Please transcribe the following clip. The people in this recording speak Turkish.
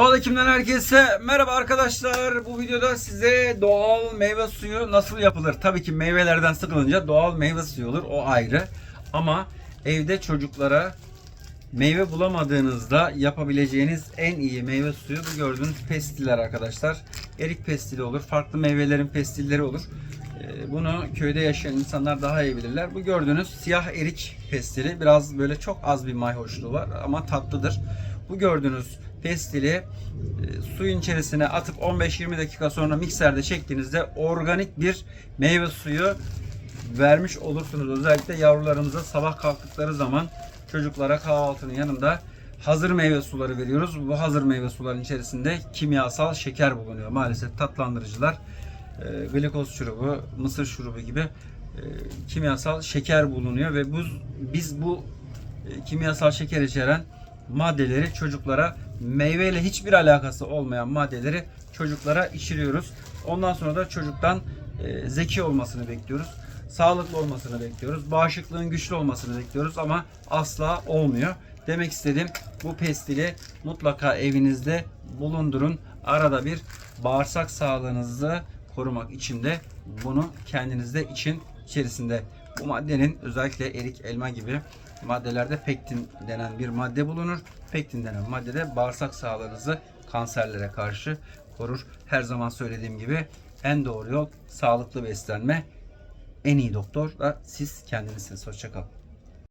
Doğal Ekim'den herkese merhaba arkadaşlar. Bu videoda size doğal meyve suyu nasıl yapılır? Tabii ki meyvelerden sıkılınca doğal meyve suyu olur. O ayrı. Ama evde çocuklara meyve bulamadığınızda yapabileceğiniz en iyi meyve suyu bu gördüğünüz pestiller arkadaşlar. Erik pestili olur. Farklı meyvelerin pestilleri olur. Ee, Bunu köyde yaşayan insanlar daha iyi bilirler. Bu gördüğünüz siyah erik pestili biraz böyle çok az bir mayhoşluğu var ama tatlıdır. Bu gördüğünüz pestili e, suyun içerisine atıp 15-20 dakika sonra mikserde çektiğinizde organik bir meyve suyu vermiş olursunuz. Özellikle yavrularımıza sabah kalktıkları zaman çocuklara kahvaltının yanında hazır meyve suları veriyoruz. Bu hazır meyve suların içerisinde kimyasal şeker bulunuyor. Maalesef tatlandırıcılar, e, glikoz şurubu, mısır şurubu gibi e, kimyasal şeker bulunuyor ve bu biz bu e, kimyasal şeker içeren maddeleri çocuklara meyveyle hiçbir alakası olmayan maddeleri çocuklara içiriyoruz. Ondan sonra da çocuktan e, zeki olmasını bekliyoruz. Sağlıklı olmasını bekliyoruz. Bağışıklığın güçlü olmasını bekliyoruz ama asla olmuyor. Demek istediğim bu pestili mutlaka evinizde bulundurun. Arada bir bağırsak sağlığınızı korumak için de bunu kendinizde için içerisinde bu maddenin özellikle erik, elma gibi maddelerde pektin denen bir madde bulunur. Pektin denen madde de bağırsak sağlığınızı kanserlere karşı korur. Her zaman söylediğim gibi en doğru yol sağlıklı beslenme. En iyi doktor da siz kendinizsiniz. Hoşçakalın.